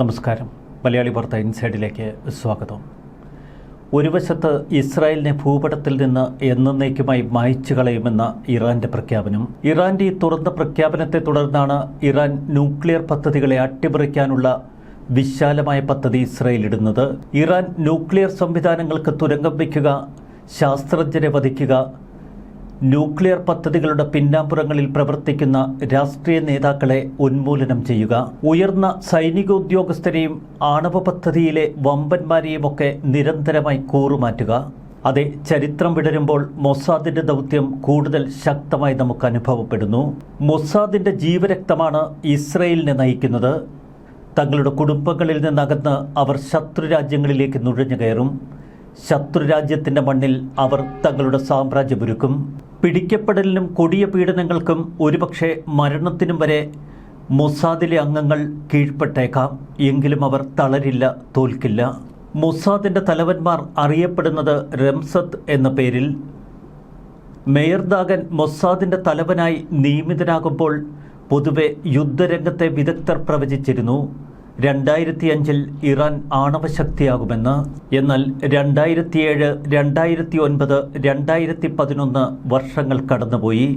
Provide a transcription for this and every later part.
നമസ്കാരം. മലയാളി വാർത്ത ഇൻസൈഡിലേക്ക് സ്വാഗതം. ഒരു വശത്ത് ഇസ്രായേലിനെ ഭൂപടത്തിൽ നിന്ന് എന്നേക്കുമായി മായ്ച്ചു കളയുമെന്ന ഇറാന്റെ പ്രഖ്യാപനം ഇറാന്റെ ഈ തുറന്ന പ്രഖ്യാപനത്തെ തുടർന്നാണ് ഇറാൻ ന്യൂക്ലിയർ പദ്ധതികളെ അട്ടിമറിക്കാനുള്ള വിശാലമായ പദ്ധതി ഇസ്രായേൽ ഇടുന്നത്. ഇറാൻ ന്യൂക്ലിയർ സംവിധാനങ്ങൾക്ക് തുരങ്കം വയ്ക്കുക ശാസ്ത്രജ്ഞരെ വധിക്കുക ന്യൂക്ലിയർ പദ്ധതികളുടെ പിന്നാമ്പുറങ്ങളിൽ പ്രവർത്തിക്കുന്ന രാഷ്ട്രീയ നേതാക്കളെ ഉന്മൂലനം ചെയ്യുക. ഉയർന്ന സൈനിക ഉദ്യോഗസ്ഥരെയും ആണവ പദ്ധതിയിലെ വമ്പന്മാരെയുമൊക്കെ നിരന്തരമായി കൂറുമാറ്റുക. അതെ ചരിത്രം വിടരുമ്പോൾ മൊസാദിന്റെ ദൗത്യം കൂടുതൽ ശക്തമായി നമുക്ക് അനുഭവപ്പെടുന്നു. മൊസാദിന്റെ ജീവരക്തമാണ് ഇസ്രയേലിനെ നയിക്കുന്നത്. തങ്ങളുടെ കുടുംബങ്ങളിൽ നിന്നകന്ന് അവർ ശത്രുരാജ്യങ്ങളിലേക്ക് നുഴഞ്ഞു കയറും ശത്രുരാജ്യത്തിന്റെ മണ്ണിൽ അവർ തങ്ങളുടെ സാമ്രാജ്യമൊരുക്കും പിടിക്കപ്പെടലിനും കൊടിയ പീഡനങ്ങൾക്കും ഒരുപക്ഷെ മരണത്തിനും വരെ മൊസാദിലെ അംഗങ്ങൾ കീഴ്പ്പെട്ടേക്കാം. എങ്കിലും അവർ തളരില്ല തോൽക്കില്ല. മൊസാദിന്റെ തലവന്മാർ അറിയപ്പെടുന്നത് റംസത്ത് എന്ന പേരിൽ. മേയർദാഗൻ മൊസാദിന്റെ തലവനായി നിയമിതനാകുമ്പോൾ പൊതുവെ യുദ്ധരംഗത്തെ വിദഗ്ധർ പ്രവചിച്ചിരുന്നു. രണ്ടായിരത്തി അഞ്ചിൽ ഇറാൻ ആണവശക്തിയാകുമെന്ന് എന്നാൽ രണ്ടായിരത്തിയേഴ് രണ്ടായിരത്തി ഒൻപത് രണ്ടായിരത്തി പതിനൊന്ന് വർഷങ്ങൾ കടന്നുപോയി.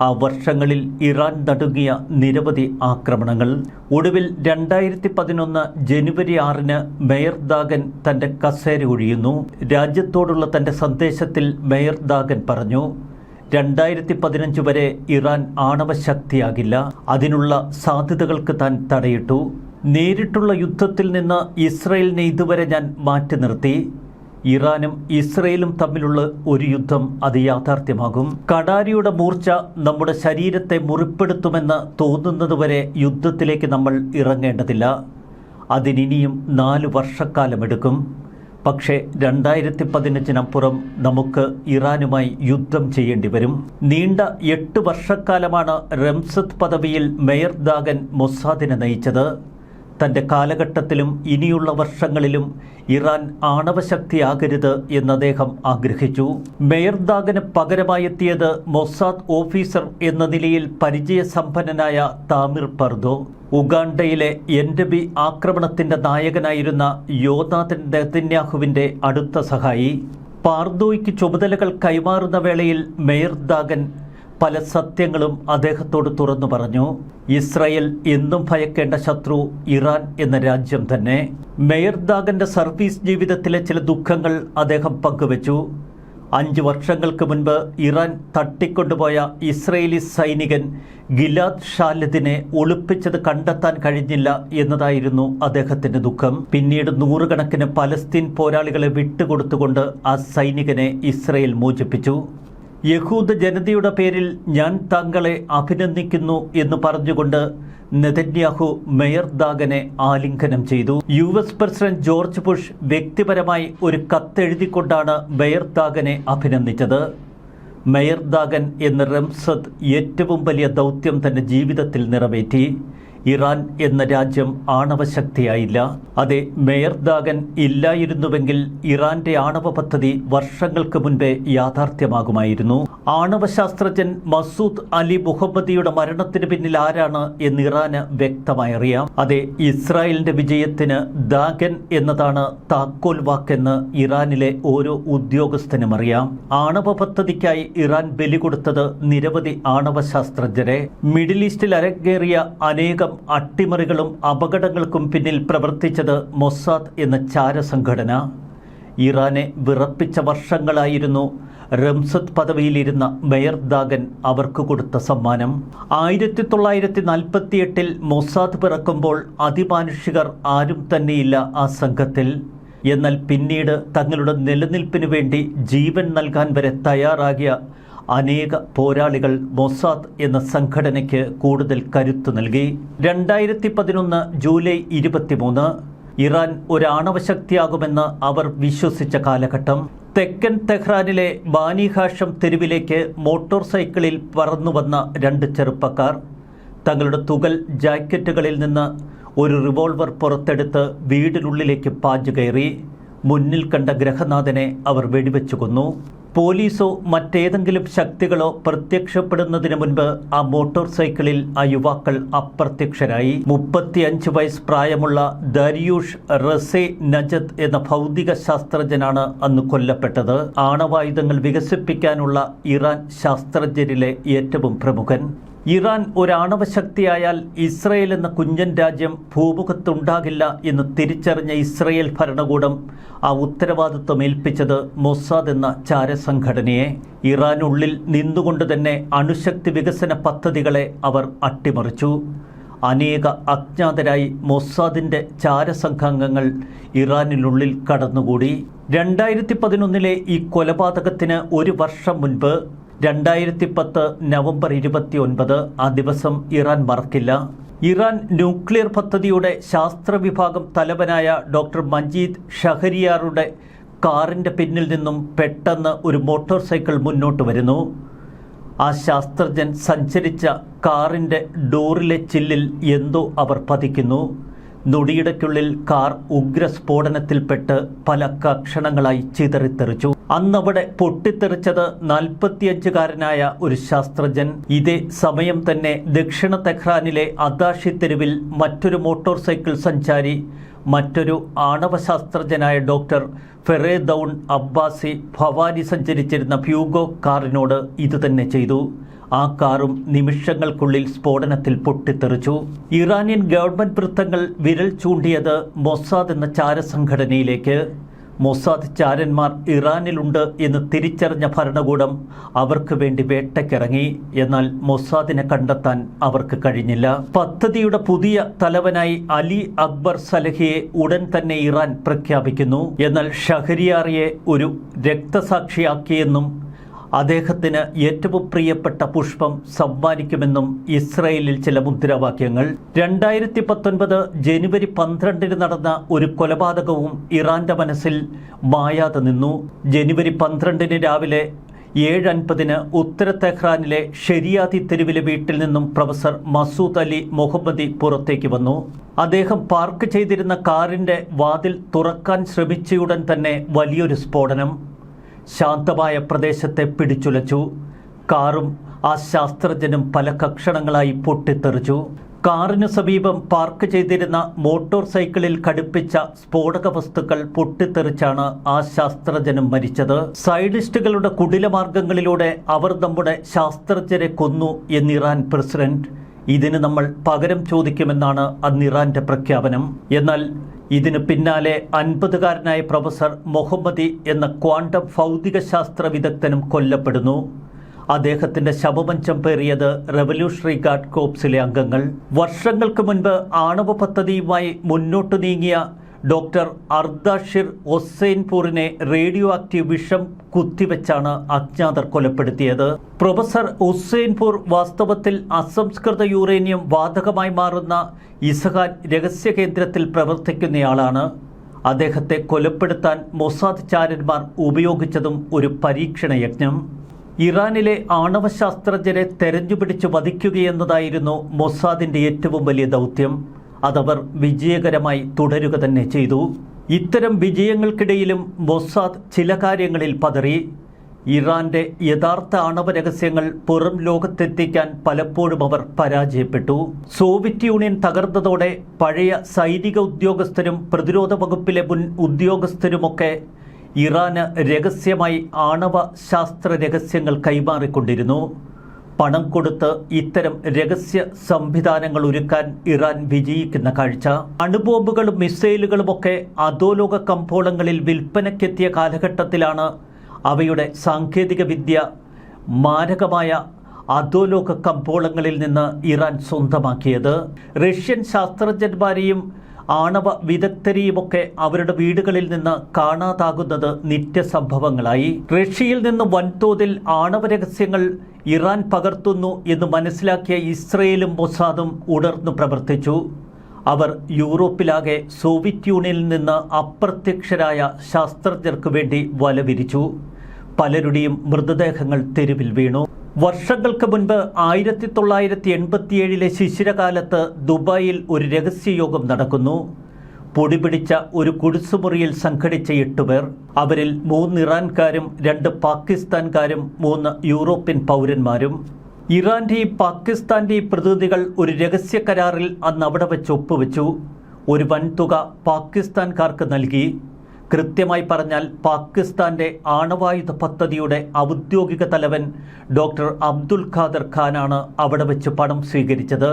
ആ വർഷങ്ങളിൽ ഇറാൻ നടുങ്ങിയ നിരവധി ആക്രമണങ്ങൾ. ഒടുവിൽ രണ്ടായിരത്തി പതിനൊന്ന് ജനുവരി ആറിന് മേയർ ദാഗൻ തന്റെ കസേര ഒഴിയുന്നു. രാജ്യത്തോടുള്ള തന്റെ സന്ദേശത്തിൽ മേയർ ദാഗൻ പറഞ്ഞു രണ്ടായിരത്തി പതിനഞ്ച് വരെ ഇറാൻ ആണവശക്തിയാകില്ല. അതിനുള്ള സാധ്യതകൾക്ക് താൻ തടയിട്ടു. നേരിട്ടുള്ള യുദ്ധത്തിൽ നിന്ന് ഇസ്രയേലിനെ ഇതുവരെ ഞാൻ മാറ്റി നിർത്തി. ഇറാനും ഇസ്രയേലും തമ്മിലുള്ള ഒരു യുദ്ധം അത് യാഥാർത്ഥ്യമാകും. കടാരിയുടെ മൂർച്ച നമ്മുടെ ശരീരത്തെ മുറിപ്പെടുത്തുമെന്ന് തോന്നുന്നതുവരെ യുദ്ധത്തിലേക്ക് നമ്മൾ ഇറങ്ങേണ്ടതില്ല. അതിനിനിയും നാല് വർഷക്കാലമെടുക്കും. പക്ഷേ രണ്ടായിരത്തി പതിനഞ്ചിനപ്പുറം നമുക്ക് ഇറാനുമായി യുദ്ധം ചെയ്യേണ്ടി വരും. നീണ്ട എട്ട് വർഷക്കാലമാണ് റംസത്ത് പദവിയിൽ മേയർ ദാഗൻ മൊസാദിനെ നയിച്ചത്. തന്റെ കാലഘട്ടത്തിലും ഇനിയുള്ള വർഷങ്ങളിലും ഇറാൻ ആണവശക്തിയാകരുത് എന്ന് അദ്ദേഹം ആഗ്രഹിച്ചു മേയർദാഗന് പകരമായെത്തിയത് മൊസാദ് ഓഫീസർ എന്ന നിലയിൽ പരിചയസമ്പന്നനായ താമിർ പർദോ. ഉഗാണ്ടയിലെ എൻഡബി ആക്രമണത്തിന്റെ നായകനായിരുന്ന യോനാഥൻ നെതന്യാഹുവിന്റെ അടുത്ത സഹായി. പാർദോയ്ക്ക് ചുമതലകൾ കൈമാറുന്ന വേളയിൽ മേയർ ദാഗൻ പല സത്യങ്ങളും അദ്ദേഹത്തോട് തുറന്നു പറഞ്ഞു. ഇസ്രായേൽ എന്നും ഭയക്കേണ്ട ശത്രു ഇറാൻ എന്ന രാജ്യം തന്നെ. മേയർ ദാഗന്റെ സർവീസ് ജീവിതത്തിലെ ചില ദുഃഖങ്ങൾ അദ്ദേഹം പങ്കുവച്ചു. അഞ്ച് വർഷങ്ങൾക്ക് മുൻപ് ഇറാൻ തട്ടിക്കൊണ്ടുപോയ ഇസ്രയേലി സൈനികൻ ഗിലാദ് ഷാലിദിനെ ഒളിപ്പിച്ചത് കണ്ടെത്താൻ കഴിഞ്ഞില്ല എന്നതായിരുന്നു അദ്ദേഹത്തിന്റെ ദുഃഖം. പിന്നീട് നൂറുകണക്കിന് പലസ്തീൻ പോരാളികളെ വിട്ടുകൊടുത്തുകൊണ്ട് ആ സൈനികനെ ഇസ്രയേൽ മോചിപ്പിച്ചു. യഹൂദ ജനതയുടെ പേരിൽ ഞാൻ താങ്കളെ അഭിനന്ദിക്കുന്നു എന്ന് പറഞ്ഞുകൊണ്ട് നെതന്യാഹു മേയർ ദാഗനെ ആലിംഗനം ചെയ്തു. U S president George Bush വ്യക്തിപരമായി ഒരു കത്തെഴുതിക്കൊണ്ടാണ് മേയർ ദാഗനെ അഭിനന്ദിച്ചത്. മേയർ ദാഗൻ എന്ന റംസദ് ഏറ്റവും വലിയ ദൗത്യം തന്റെ ജീവിതത്തിൽ നിറവേറ്റി. ഇറാൻ എന്ന രാജ്യം ആണവശക്തിയായില്ല. അതെ മേയർദാഗൻ ഇല്ലായിരുന്നുവെങ്കിൽ ഇറാന്റെ ആണവ പദ്ധതി വർഷങ്ങൾക്ക് മുൻപേ യാഥാർത്ഥ്യമാകുമായിരുന്നു. ആണവശാസ്ത്രജ്ഞൻ മസൂദ് അലി മുഹമ്മദിയുടെ മരണത്തിന് പിന്നിൽ ആരാണ് എന്ന് ഇറാന് വ്യക്തമായി അറിയാം അതെ ഇസ്രായേലിന്റെ വിജയത്തിന് ദാഗൻ എന്നതാണ് താക്കോൽ വാക്കെന്ന് ഇറാനിലെ ഓരോ ഉദ്യോഗസ്ഥനും അറിയാം. ആണവ പദ്ധതിക്കായി ഇറാൻ ബലി കൊടുത്തത് നിരവധി ആണവശാസ്ത്രജ്ഞരെ. മിഡിൽ ഈസ്റ്റിൽ അരങ്ങേറിയ അനേകം അട്ടിമറികളും അപകടങ്ങൾക്കും പിന്നിൽ പ്രവർത്തിച്ചത് മൊസാദ് എന്ന ചാരസംഘടന. ഇറാനെ വിറപ്പിച്ച വർഷങ്ങളായിരുന്നു റംസദ് പദവിയിലിരുന്ന മേയർ ദാഗൻ അവർക്ക് കൊടുത്ത സമ്മാനം. ആയിരത്തി തൊള്ളായിരത്തി നാൽപ്പത്തിയെട്ടിൽ മൊസാദ് പിറക്കുമ്പോൾ അതിമാനുഷികർ ആരും തന്നെയില്ല ആ സംഘത്തിൽ. എന്നാൽ പിന്നീട് തങ്ങളുടെ നിലനിൽപ്പിനു വേണ്ടി ജീവൻ നൽകാൻ വരെ തയ്യാറാകിയ അനേക പോരാളികൾ മൊസാദ് എന്ന സംഘടനയ്ക്ക് കൂടുതൽ കരുത്തു നൽകി. രണ്ടായിരത്തി പതിനൊന്ന് ജൂലൈ ഇരുപത്തിമൂന്ന് ഇറാൻ ഒരാണവശക്തിയാകുമെന്ന് അവർ വിശ്വസിച്ച കാലഘട്ടം. തെക്കൻ തെഹ്റാനിലെ ബാനിഹാഷം തെരുവിലേക്ക് മോട്ടോർ സൈക്കിളിൽ പറന്നുവന്ന രണ്ട് ചെറുപ്പക്കാർ തങ്ങളുടെ തുകൽ ജാക്കറ്റുകളിൽ നിന്ന് ഒരു റിവോൾവർ പുറത്തെടുത്ത് വീടിനുള്ളിലേക്ക് പാഞ്ഞു കയറി. മുന്നിൽ കണ്ട ഗ്രഹനാഥനെ അവർ വെടിവെച്ചു കൊന്നു. പോലീസോ മറ്റേതെങ്കിലും ശക്തികളോ പ്രത്യക്ഷപ്പെടുന്നതിന് മുൻപ് ആ മോട്ടോർ സൈക്കിളിൽ ആ യുവാക്കൾ അപ്രത്യക്ഷരായി. മുപ്പത്തിയഞ്ച് വയസ്സ് പ്രായമുള്ള ദരിയൂഷ് റസെ നജത് എന്ന ഭൗതിക ശാസ്ത്രജ്ഞനാണ് അന്ന് കൊല്ലപ്പെട്ടത്. ആണവായുധങ്ങൾ വികസിപ്പിക്കാനുള്ള ഇറാൻ ശാസ്ത്രജ്ഞരിലെ ഏറ്റവും പ്രമുഖൻ. ഇറാൻ ഒരാണവ ശക്തിയായാൽ ഇസ്രയേൽ എന്ന കുഞ്ഞൻ രാജ്യം ഭൂമുഖത്തുണ്ടാകില്ല എന്ന് തിരിച്ചറിഞ്ഞ ഇസ്രയേൽ ഭരണകൂടം ആ ഉത്തരവാദിത്വം ഏൽപ്പിച്ചത് മൊസാദ് എന്ന ചാരസംഘടനയെ. ഇറാനുള്ളിൽ നിന്നുകൊണ്ട് തന്നെ അണുശക്തി വികസന പദ്ധതികളെ അവർ അട്ടിമറിച്ചു. അനേക അജ്ഞാതരായി മൊസാദിന്റെ ചാരസംഘാംഗങ്ങൾ ഇറാനിനുള്ളിൽ കടന്നുകൂടി. രണ്ടായിരത്തി പതിനൊന്നിലെ ഈ കൊലപാതകത്തിന് ഒരു വർഷം മുൻപ് രണ്ടായിരത്തി പത്ത് നവംബർ ഇരുപത്തി ഒൻപത് ആ ദിവസം ഇറാൻ മറക്കില്ല. ഇറാൻ ന്യൂക്ലിയർ പദ്ധതിയുടെ ശാസ്ത്ര വിഭാഗം തലവനായ ഡോക്ടർ മജീദ് ഷഹരിയാറുടെ കാറിന്റെ പിന്നിൽ നിന്നും പെട്ടെന്ന് ഒരു മോട്ടോർ സൈക്കിൾ മുന്നോട്ട് വരുന്നു. ആ ശാസ്ത്രജ്ഞൻ സഞ്ചരിച്ച കാറിന്റെ ഡോറിലെ ചില്ലിൽ എന്തോ അവർ പതിക്കുന്നു. നൊടിയിടയ്ക്കുള്ളിൽ കാർ ഉഗ്രസ്ഫോടനത്തിൽപ്പെട്ട് പല കക്ഷണങ്ങളായി ചിതറിത്തെറിച്ചു. അന്നവിടെ പൊട്ടിത്തെറിച്ചത് നാൽപ്പത്തിയഞ്ചുകാരനായ ഒരു ശാസ്ത്രജ്ഞൻ. ഇതേ സമയം തന്നെ ദക്ഷിണ തെഹ്റാനിലെ അദാഷി തെരുവിൽ മറ്റൊരു മോട്ടോർ സൈക്കിൾ സഞ്ചാരി മറ്റൊരു ആണവശാസ്ത്രജ്ഞനായ ഡോക്ടർ ഫെറേദൌൺ അബ്ബാസി ഭവാനി സഞ്ചരിച്ചിരുന്ന ഫ്യൂഗോ കാറിനോട് ഇതുതന്നെ ചെയ്തു. ആ കാറും നിമിഷങ്ങൾക്കുള്ളിൽ സ്ഫോടനത്തിൽ പൊട്ടിത്തെറിച്ചു. ഇറാനിയൻ ഗവൺമെന്റ് വൃത്തങ്ങൾ വിരൽ ചൂണ്ടിയത് മൊസാദ് എന്ന ചാരസംഘടനയിലേക്ക്. മൊസാദ് ചാരന്മാർ ഇറാനിലുണ്ട് എന്ന് തിരിച്ചറിഞ്ഞ ഭരണകൂടം അവർക്ക് വേണ്ടി വേട്ടയ്ക്കിറങ്ങി. എന്നാൽ മൊസാദിനെ കണ്ടെത്താൻ അവർക്ക് കഴിഞ്ഞില്ല. പദ്ധതിയുടെ പുതിയ തലവനായി അലി അക്ബർ സലഹിയെ ഉടൻ തന്നെ ഇറാൻ പ്രഖ്യാപിക്കുന്നു. എന്നാൽ ഷഹരിയാറിയെ ഒരു രക്തസാക്ഷിയാക്കിയെന്നും അദ്ദേഹത്തിന് ഏറ്റവും പ്രിയപ്പെട്ട പുഷ്പം സമ്മാനിക്കുമെന്നും ഇസ്രയേലിൽ ചില മുദ്രാവാക്യങ്ങൾ. രണ്ടായിരത്തി പത്തൊൻപത് ജനുവരി പന്ത്രണ്ടിന് നടന്ന ഒരു കൊലപാതകവും ഇറാന്റെ മനസ്സിൽ മായാതെ നിന്നു. ജനുവരി പന്ത്രണ്ടിന് രാവിലെ ഏഴ് അൻപതിന് ഉത്തര തെഹ്റാനിലെ ഷെരിയാതി തെരുവിലെ വീട്ടിൽ നിന്നും പ്രൊഫസർ മസൂദ് അലി മുഹമ്മദി പുറത്തേക്ക് വന്നു. അദ്ദേഹം പാർക്ക് ചെയ്തിരുന്ന കാറിന്റെ വാതിൽ തുറക്കാൻ ശ്രമിച്ചയുടൻ തന്നെ വലിയൊരു സ്ഫോടനം. ശാന്തമായ പ്രദേശത്തെ പിടിച്ചുലച്ചു. കാറും ആ ശാസ്ത്രജ്ഞനും പല കക്ഷണങ്ങളായി പൊട്ടിത്തെറിച്ചു. കാറിനു സമീപം പാർക്ക് ചെയ്തിരുന്ന മോട്ടോർ സൈക്കിളിൽ ഘടിപ്പിച്ച സ്ഫോടക വസ്തുക്കൾ പൊട്ടിത്തെറിച്ചാണ് ആ ശാസ്ത്രജ്ഞനും മരിച്ചത്. സൈഡിസ്റ്റുകളുടെ കുടിലമാർഗങ്ങളിലൂടെ അവർ നമ്മുടെ ശാസ്ത്രജ്ഞരെ കൊന്നു എന്ന് ഇറാൻ പ്രസിഡന്റ് ഇതിന് നമ്മൾ പകരം ചോദിക്കുമെന്നാണ് അന്ന് ഇറാന്റെ പ്രഖ്യാപനം. എന്നാൽ ഇതിന് പിന്നാലെ അൻപതുകാരനായ പ്രൊഫസർ മുഹമ്മദി എന്ന ക്വാണ്ടം ഭൗതികശാസ്ത്ര വിദഗ്ധനും കൊല്ലപ്പെടുന്നു. അദ്ദേഹത്തിന്റെ ശവമഞ്ചം പേറിയത് റവല്യൂഷണറി ഗാർഡ് കോപ്സിലെ അംഗങ്ങൾ. വർഷങ്ങൾക്ക് മുൻപ് ആണവ പദ്ധതിയുമായി മുന്നോട്ടു നീങ്ങിയ ഡോക്ടർ അർദാഷിർ ഒസൈൻപൂറിനെ റേഡിയോ ആക്റ്റീവ് വിഷം കുത്തിവെച്ചാണ് അജ്ഞാതർ കൊലപ്പെടുത്തിയത്. പ്രൊഫസർ ഉസൈൻപൂർ വാസ്തവത്തിൽ അസംസ്കൃത യുറേനിയം വാതകമായി മാറുന്ന ഇസഹാൻ രഹസ്യ കേന്ദ്രത്തിൽ പ്രവർത്തിക്കുന്നയാളാണ്. അദ്ദേഹത്തെ കൊലപ്പെടുത്താൻ മൊസാദ് ചാരന്മാർ ഉപയോഗിച്ചതും ഒരു പരീക്ഷണ യജ്ഞം ഇറാനിലെ ആണവ ശാസ്ത്രജ്ഞരെ തെരഞ്ഞുപിടിച്ച് വധിക്കുകയെന്നതായിരുന്നു മൊസാദിന്റെ ഏറ്റവും വലിയ ദൗത്യം. അതവർ വിജയകരമായി തുടരുക തന്നെ ചെയ്തു. ഇത്തരം വിജയങ്ങൾക്കിടയിലും മൊസാദ് ചില കാര്യങ്ങളിൽ പതറി. ഇറാന്റെ യഥാർത്ഥ ആണവ രഹസ്യങ്ങൾ പുറം ലോകത്തെത്തിക്കാൻ പലപ്പോഴും അവർ പരാജയപ്പെട്ടു. സോവിയറ്റ് യൂണിയൻ തകർന്നതോടെ പഴയ സൈനിക ഉദ്യോഗസ്ഥരും പ്രതിരോധ വകുപ്പിലെ മുൻ ഉദ്യോഗസ്ഥരുമൊക്കെ ഇറാന് രഹസ്യമായി ആണവ ശാസ്ത്ര രഹസ്യങ്ങൾ കൈമാറിക്കൊണ്ടിരുന്നു. പണം കൊടുത്ത് ഇത്തരം രഹസ്യ സംവിധാനങ്ങൾ ഒരുക്കാൻ ഇറാൻ വിജയിക്കുന്ന കാഴ്ച. അണുബോംബുകളും മിസൈലുകളുമൊക്കെ അധോലോക കമ്പോളങ്ങളിൽ വിൽപ്പനയ്ക്കെത്തിയ കാലഘട്ടത്തിലാണ് അവയുടെ സാങ്കേതിക വിദ്യ മാരകമായ അധോലോക കമ്പോളങ്ങളിൽ നിന്ന് ഇറാൻ സ്വന്തമാക്കിയത്. റഷ്യൻ ശാസ്ത്രജ്ഞന്മാരെയും ആണവ വിദഗ്ധരെയുമൊക്കെ അവരുടെ വീടുകളിൽ നിന്ന് കാണാതാകുന്നത് നിത്യസംഭവങ്ങളായി. റഷ്യയിൽ നിന്ന് വൻതോതിൽ ആണവ രഹസ്യങ്ങൾ ഇറാൻ പകർത്തുന്നു എന്ന് മനസ്സിലാക്കിയ ഇസ്രയേലും മൊസാദും ഉണർന്നു പ്രവർത്തിച്ചു. അവർ യൂറോപ്പിലാകെ സോവിയറ്റ് യൂണിയനിൽ നിന്ന് അപ്രത്യക്ഷരായ ശാസ്ത്രജ്ഞർക്ക് വേണ്ടി വലവിരിച്ചു. പലരുടെയും മൃതദേഹങ്ങൾ തെരുവിൽ വീണു. വർഷങ്ങൾക്ക് മുൻപ് ആയിരത്തി തൊള്ളായിരത്തി എൺപത്തിയേഴിലെ ശിശിരകാലത്ത് ദുബായിൽ ഒരു രഹസ്യയോഗം നടക്കുന്നു. പൊടിപിടിച്ച ഒരു കുടിസുമുറിയിൽ സംഘടിച്ച എട്ടുപേർ അവരിൽ മൂന്ന് ഇറാൻകാരും രണ്ട് പാകിസ്ഥാൻകാരും മൂന്ന് യൂറോപ്യൻ പൗരന്മാരും. ഇറാന്റെയും പാകിസ്ഥാന്റെയും പ്രതിനിധികൾ ഒരു രഹസ്യ കരാറിൽ അന്ന് അവിടെ വെച്ച് ഒപ്പുവെച്ചു. ഒരു വൻതുക പാകിസ്ഥാൻകാർക്ക് നൽകി. കൃത്യമായി പറഞ്ഞാൽ പാകിസ്ഥാന്റെ ആണവായുധ പദ്ധതിയുടെ ഔദ്യോഗിക തലവൻ ഡോക്ടർ അബ്ദുൽ ഖാദർ ഖാനാണ് അവിടെ വെച്ച് പണം സ്വീകരിച്ചത്.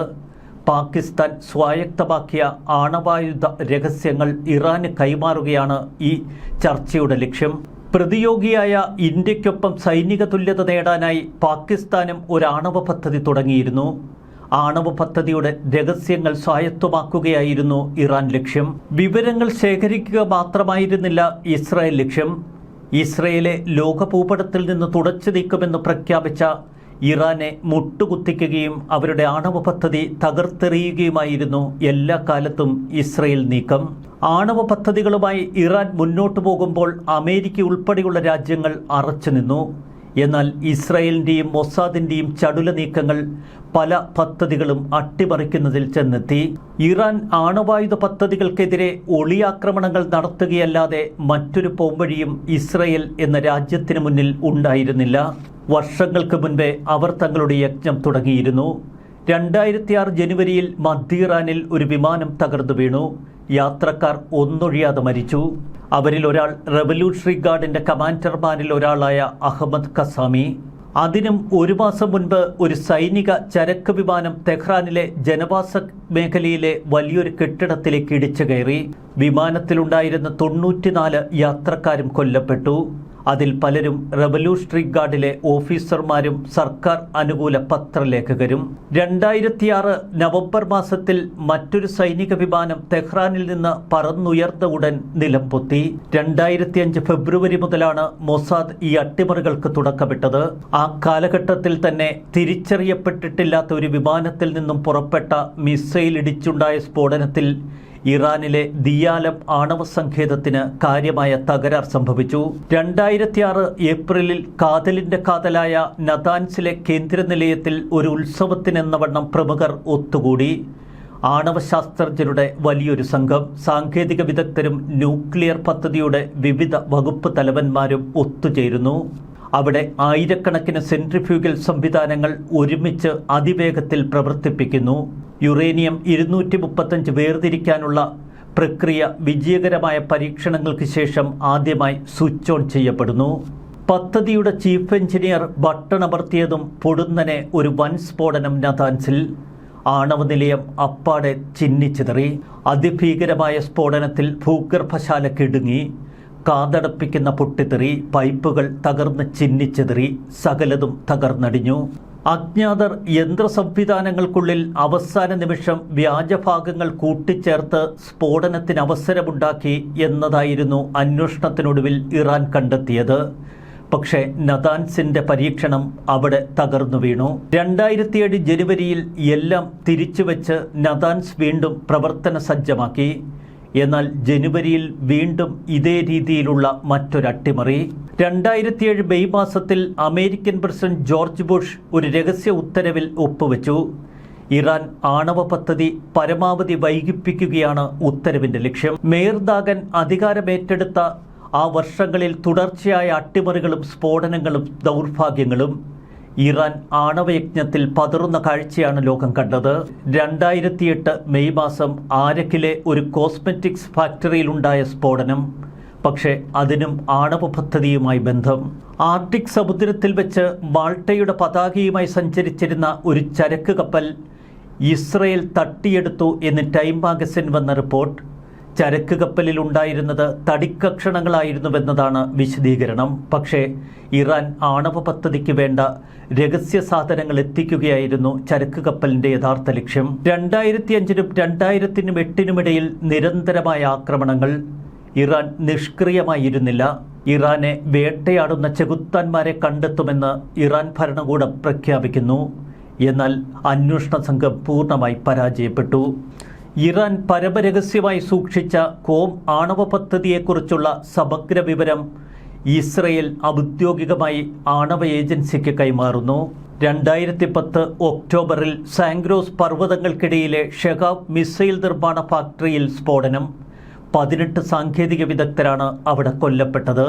പാകിസ്ഥാൻ സ്വായത്തമാക്കിയ ആണവായുധ രഹസ്യങ്ങൾ ഇറാന് കൈമാറുകയാണ് ഈ ചർച്ചയുടെ ലക്ഷ്യം. പ്രതിയോഗിയായ ഇന്ത്യക്കൊപ്പം സൈനിക തുല്യത നേടാനായി പാകിസ്ഥാനും ഒരു ആണവ പദ്ധതി തുടങ്ങിയിരുന്നു. ആണവ പദ്ധതിയുടെ രഹസ്യങ്ങൾ സ്വായത്തമാക്കുകയായിരുന്നു ഇറാൻ ലക്ഷ്യം. വിവരങ്ങൾ ശേഖരിക്കുക മാത്രമായിരുന്നില്ല ഇസ്രായേൽ ലക്ഷ്യം. ഇസ്രയേലെ ലോകഭൂപടത്തിൽ നിന്ന് തുടച്ചു നീക്കുമെന്ന് പ്രഖ്യാപിച്ച ഇറാനെ മുട്ടുകുത്തിക്കുകയും അവരുടെ ആണവ പദ്ധതി തകർത്തെറിയുകയുമായിരുന്നു എല്ലാ കാലത്തും ഇസ്രയേൽ നീക്കം. ആണവ പദ്ധതികളുമായി ഇറാൻ മുന്നോട്ടു പോകുമ്പോൾ അമേരിക്ക ഉൾപ്പെടെയുള്ള രാജ്യങ്ങൾ അറച്ചുനിന്നു എന്നാൽ ഇസ്രായേലിന്റെയും മൊസാദിന്റെയും ചടുല നീക്കങ്ങൾ പല പദ്ധതികളും അട്ടിമറിക്കുന്നതിൽ ചെന്നെത്തി. ഇറാൻ ആണവായുധ പദ്ധതികൾക്കെതിരെ ഒളിയാക്രമണങ്ങൾ നടത്തുകയല്ലാതെ മറ്റൊരു പോംവഴിയും ഇസ്രയേൽ എന്ന രാജ്യത്തിന് മുന്നിൽ ഉണ്ടായിരുന്നില്ല. വർഷങ്ങൾക്ക് മുൻപേ അവർ തങ്ങളുടെ യജ്ഞം തുടങ്ങിയിരുന്നു. രണ്ടായിരത്തി ആറ് ജനുവരിയിൽ മധ്യ ഇറാനിൽ ഒരു വിമാനം തകർന്നു വീണു. യാത്രക്കാർ ഒന്നൊഴിയാതെ മരിച്ചു. അവരിൽ ഒരാൾ റവല്യൂഷണറി ഗാർഡിന്റെ കമാൻഡർമാരിൽ ഒരാളായ അഹമ്മദ് കസാമി. അതിനും ഒരു മാസം മുൻപ് ഒരു സൈനിക ചരക്ക് വിമാനം തെഹ്റാനിലെ ജനവാസ മേഖലയിലെ വലിയൊരു കെട്ടിടത്തിലേക്ക് ഇടിച്ചു കയറി. വിമാനത്തിലുണ്ടായിരുന്ന തൊണ്ണൂറ്റിനാല് യാത്രക്കാരും കൊല്ലപ്പെട്ടു. അതിൽ പലരും റവല്യൂഷണറി ഗാർഡിലെ ഓഫീസർമാരും സർക്കാർ അനുകൂല പത്രലേഖകരും. രണ്ടായിരത്തിയാറ് നവംബർ മാസത്തിൽ മറ്റൊരു സൈനിക വിമാനം തെഹ്റാനിൽ നിന്ന് പറന്നുയർന്ന ഉടൻ നിലംപൊത്തി. രണ്ടായിരത്തി അഞ്ച് ഫെബ്രുവരി മുതലാണ് മൊസാദ് ഈ അട്ടിമറികൾക്ക് തുടക്കമിട്ടത്. ആ കാലഘട്ടത്തിൽ തന്നെ തിരിച്ചറിയപ്പെട്ടിട്ടില്ലാത്ത ഒരു വിമാനത്തിൽ നിന്നും പുറപ്പെട്ട മിസൈൽ ഇടിച്ചുണ്ടായ സ്ഫോടനത്തിൽ ഇറാനിലെ ദിയാലം ആണവ സങ്കേതത്തിന് കാര്യമായ തകരാർ സംഭവിച്ചു. രണ്ടായിരത്തിയാറ് ഏപ്രിലിൽ കാതലിന്റെ കാതലായ നദാൻസിലെ കേന്ദ്ര നിലയത്തിൽ ഒരു ഉത്സവത്തിനെന്ന വണ്ണം പ്രമുഖർ ഒത്തുകൂടി. ആണവ ശാസ്ത്രജ്ഞരുടെ വലിയൊരു സംഘം സാങ്കേതിക വിദഗ്ധരും ന്യൂക്ലിയർ പദ്ധതിയുടെ വിവിധ വകുപ്പ് തലവന്മാരും ഒത്തുചേരുന്നു. അവിടെ ആയിരക്കണക്കിന് സെൻട്രിഫ്യൂഗൽ സംവിധാനങ്ങൾ ഒരുമിച്ച് അതിവേഗത്തിൽ പ്രവർത്തിപ്പിക്കുന്നു. യുറേനിയം ഇരുന്നൂറ്റി മുപ്പത്തഞ്ച് വേർതിരിക്കാനുള്ള പ്രക്രിയ വിജയകരമായ പരീക്ഷണങ്ങൾക്ക് ശേഷം ആദ്യമായി സ്വിച്ച് ഓൺ ചെയ്യപ്പെടുന്നു. പദ്ധതിയുടെ ചീഫ് എഞ്ചിനീയർ ബട്ടൺ അമർത്തിയതും പൊടുന്നനെ ഒരു വൻ സ്ഫോടനം നഥാൻസിൽ ആണവ നിലയം അപ്പാടെ ചിന്നിച്ചിതറി അതിഭീകരമായ സ്ഫോടനത്തിൽ ഭൂഗർഭശാല കിടുങ്ങി. കാതടപ്പിക്കുന്ന പൊട്ടിത്തെറി പൈപ്പുകൾ തകർന്ന് ചിന്നിച്ചെതിറി സകലതും തകർന്നടിഞ്ഞു. അജ്ഞാതർ യന്ത്ര സംവിധാനങ്ങൾക്കുള്ളിൽ അവസാന നിമിഷം വ്യാജഭാഗങ്ങൾ കൂട്ടിച്ചേർത്ത് സ്ഫോടനത്തിന് അവസരമുണ്ടാക്കി എന്നതായിരുന്നു അന്വേഷണത്തിനൊടുവിൽ ഇറാൻ കണ്ടെത്തിയത്. പക്ഷേ നദാൻസിന്റെ പരീക്ഷണം അവിടെ തകർന്നു വീണു. രണ്ടായിരത്തിയേഴ് ജനുവരിയിൽ എല്ലാം തിരിച്ചുവെച്ച് നദാൻസ് വീണ്ടും പ്രവർത്തന സജ്ജമാക്കി എന്നാൽ ജനുവരിയിൽ വീണ്ടും ഇതേ രീതിയിലുള്ള മറ്റൊരു അട്ടിമറി. രണ്ടായിരത്തിയേഴ് മെയ് മാസത്തിൽ അമേരിക്കൻ പ്രസിഡന്റ് ജോർജ് ബുഷ് ഒരു രഹസ്യ ഉത്തരവിൽ ഒപ്പുവെച്ചു. ഇറാൻ ആണവ പദ്ധതി പരമാവധി വൈകിപ്പിക്കുകയാണ് ഉത്തരവിന്റെ ലക്ഷ്യം. മേർദാഗൻ അധികാരമേറ്റെടുത്ത ആ വർഷങ്ങളിൽ തുടർച്ചയായ അട്ടിമറികളും സ്ഫോടനങ്ങളും ദൗർഭാഗ്യങ്ങളും ഇറാൻ ആണവയജ്ഞത്തിൽ പതറുന്ന കാഴ്ചയാണ് ലോകം കണ്ടത്. രണ്ടായിരത്തിയെട്ട് മെയ് മാസം ആരക്കിലെ ഒരു കോസ്മെറ്റിക്സ് ഫാക്ടറിയിലുണ്ടായ സ്ഫോടനം. പക്ഷേ അതിനും ആണവ പദ്ധതിയുമായി ബന്ധം. ആർട്ടിക് സമുദ്രത്തിൽ വെച്ച് മാൾട്ടയുടെ പതാകയുമായി സഞ്ചരിച്ചിരുന്ന ഒരു ചരക്ക് കപ്പൽ ഇസ്രയേൽ തട്ടിയെടുത്തു എന്ന് ടൈം മാഗസിൻ വന്ന റിപ്പോർട്ട്. ചരക്ക് കപ്പലിൽ ഉണ്ടായിരുന്നത് തടിക്കക്ഷണങ്ങളായിരുന്നുവെന്നതാണ് വിശദീകരണം. പക്ഷേ ഇറാൻ ആണവ പദ്ധതിക്ക് വേണ്ട രഹസ്യ സാധനങ്ങൾ എത്തിക്കുകയായിരുന്നു ചരക്ക് കപ്പലിന്റെ യഥാർത്ഥ ലക്ഷ്യം. രണ്ടായിരത്തി അഞ്ചിനും രണ്ടായിരത്തിനും എട്ടിനുമിടയിൽ നിരന്തരമായ ആക്രമണങ്ങൾ ഇറാൻ നിഷ്ക്രിയമായിരുന്നില്ല. ഇറാനെ വേട്ടയാടുന്ന ചെകുത്താന്മാരെ കണ്ടെത്തുമെന്ന് ഇറാൻ ഭരണകൂടം പ്രഖ്യാപിക്കുന്നു. എന്നാൽ അന്വേഷണ സംഘം പൂർണമായി പരാജയപ്പെട്ടു. ഇറാൻ പരമരഹസ്യമായി സൂക്ഷിച്ച കോം ആണവ പദ്ധതിയെക്കുറിച്ചുള്ള സമഗ്ര വിവരം ഇസ്രയേൽ ഔദ്യോഗികമായി ആണവ ഏജൻസിക്ക് കൈമാറുന്നു. രണ്ടായിരത്തി പത്ത് ഒക്ടോബറിൽ സാങ്ക്രോസ് പർവതങ്ങൾക്കിടയിലെ ഷെഹാബ് മിസൈൽ നിർമ്മാണ ഫാക്ടറിയിൽ സ്ഫോടനം. പതിനെട്ട് സാങ്കേതിക വിദഗ്ധരാണ് അവിടെ കൊല്ലപ്പെട്ടത്.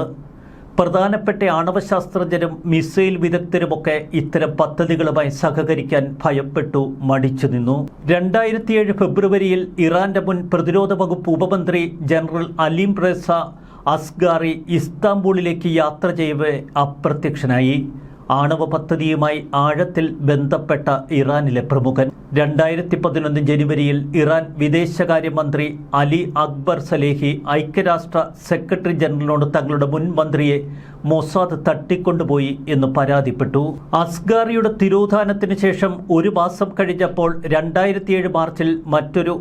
പ്രധാനപ്പെട്ട ആണവശാസ്ത്രജ്ഞരും മിസൈൽ വിദഗ്ധരുമൊക്കെ ഇത്തരം പദ്ധതികളുമായി സഹകരിക്കാൻ ഭയപ്പെട്ടു മടിച്ചു നിന്നു. രണ്ടായിരത്തിയേഴ് ഫെബ്രുവരിയിൽ ഇറാന്റെ മുൻ പ്രതിരോധ വകുപ്പ് ഉപമന്ത്രി ജനറൽ അലീം റേസ അസ്ഗാറി ഇസ്താംബൂളിലേക്ക് യാത്ര ചെയ്യവേ അപ്രത്യക്ഷനായി. ആണവ പദ്ധതിയുമായി ആഴത്തിൽ ബന്ധപ്പെട്ട ഇറാനിലെ പ്രമുഖൻ. രണ്ടായിരത്തി പതിനൊന്ന് ജനുവരിയിൽ ഇറാൻ വിദേശകാര്യമന്ത്രി അലി അക്ബർ സലേഹി ഐക്യരാഷ്ട്ര സെക്രട്ടറി ജനറലിനോട് തങ്ങളുടെ മുൻ മന്ത്രിയെ മൊസാദ് തട്ടിക്കൊണ്ടുപോയി എന്ന് പരാതിപ്പെട്ടു. അസ്ഗാറിയുടെ തിരോധാനത്തിന് ശേഷം ഒരു മാസം കഴിഞ്ഞപ്പോൾ രണ്ടായിരത്തിയേഴ് മാർച്ചിൽ മറ്റൊരു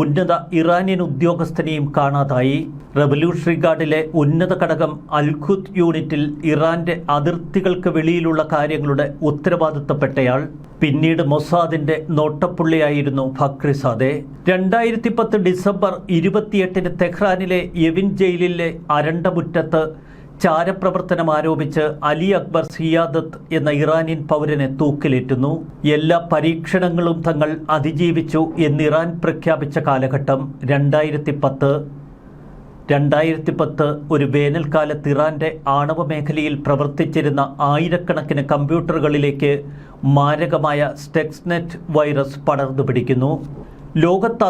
ഉന്നത ഇറാനിയൻ ഉദ്യോഗസ്ഥനെയും കാണാതായി. റവല്യൂഷണറി ഗാർഡിലെ ഉന്നത ഘടകം അൽഖുദ് യൂണിറ്റിൽ ഇറാന്റെ അതിർത്തികൾക്ക് വെളിയിലുള്ള കാര്യങ്ങളുടെ ഉത്തരവാദിത്തപ്പെട്ടയാൾ. പിന്നീട് മൊസാദിന്റെ നോട്ടപ്പുള്ളിയായിരുന്നു ഫക്രിസാദെ. രണ്ടായിരത്തി പത്ത് ഡിസംബർ ഇരുപത്തിയെട്ടിന് തെഹ്റാനിലെ യെവിൻ ജയിലിലെ അരണ്ടമുറ്റത്ത് ചാരപ്രവർത്തനം ആരോപിച്ച് അലി അക്ബർ സിയാദത്ത് എന്ന ഇറാനിയൻ പൗരനെ തൂക്കിലേറ്റുന്നു. എല്ലാ പരീക്ഷണങ്ങളും തങ്ങൾ അതിജീവിച്ചു എന്ന് ഇറാൻ പ്രഖ്യാപിച്ച കാലഘട്ടം രണ്ടായിരത്തി പത്ത് രണ്ടായിരത്തി പത്ത് ഒരു വേനൽക്കാലത്ത് ഇറാന്റെ ആണവ മേഖലയിൽ പ്രവർത്തിച്ചിരുന്ന ആയിരക്കണക്കിന് കമ്പ്യൂട്ടറുകളിലേക്ക് മാരകമായ സ്റ്റെക്സ്നെറ്റ് വൈറസ് പടർന്നു പിടിക്കുന്നു. ലോകത്ത്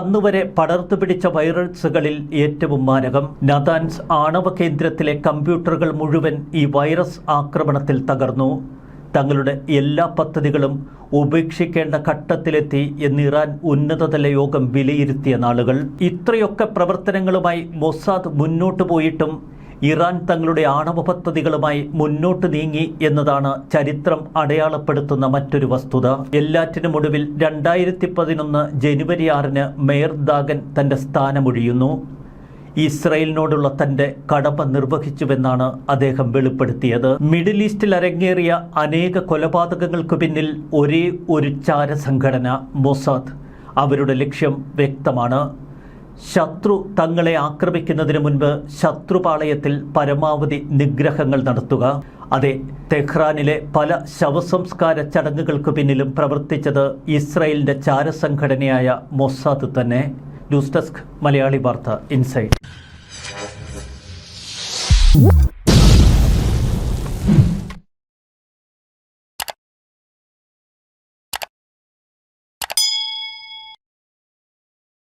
പടർത്തു പിടിച്ച വൈറസുകളിൽ ഏറ്റവും മാരകം. നദാൻസ് ആണവ കേന്ദ്രത്തിലെ കമ്പ്യൂട്ടറുകൾ മുഴുവൻ ഈ വൈറസ് ആക്രമണത്തിൽ തകർന്നു. തങ്ങളുടെ എല്ലാ പദ്ധതികളും ഉപേക്ഷിക്കേണ്ട ഘട്ടത്തിലെത്തി എന്ന് ഇറാൻ ഉന്നതതല യോഗം വിലയിരുത്തിയ നാളുകൾ. ഇത്രയൊക്കെ പ്രവർത്തനങ്ങളുമായി മൊസാദ് മുന്നോട്ടു പോയിട്ടും ഇറാൻ തങ്ങളുടെ ആണവ പദ്ധതികളുമായി മുന്നോട്ട് നീങ്ങി എന്നതാണ് ചരിത്രം അടയാളപ്പെടുത്തുന്ന മറ്റൊരു വസ്തുത. എല്ലാറ്റിനും ഒടുവിൽ രണ്ടായിരത്തി പതിനൊന്ന് ജനുവരി ആറിന് മേയർ ദാഗൻ തന്റെ സ്ഥാനമൊഴിയുന്നു. ഇസ്രയേലിനോടുള്ള തന്റെ കടമ നിർവഹിച്ചുവെന്നാണ് അദ്ദേഹം വെളിപ്പെടുത്തിയത്. മിഡിൽ ഈസ്റ്റിൽ അരങ്ങേറിയ അനേക കൊലപാതകങ്ങൾക്ക് പിന്നിൽ ഒരേ ഒരു ചാരസംഘടന മൊസാദ്. അവരുടെ ലക്ഷ്യം വ്യക്തമാണ്. ശത്രു തങ്ങളെ ആക്രമിക്കുന്നതിന് മുൻപ് ശത്രുപാളയത്തിൽ പരമാവധി നിഗ്രഹങ്ങൾ നടത്തുക. അതെ തെഹ്റാനിലെ പല ശവസംസ്കാര ചടങ്ങുകൾക്ക് പിന്നിലും പ്രവർത്തിച്ചത് ഇസ്രയേലിന്റെ ചാരസംഘടനയായ മൊസാദ് തന്നെ. News desk Malayali Vartha insight.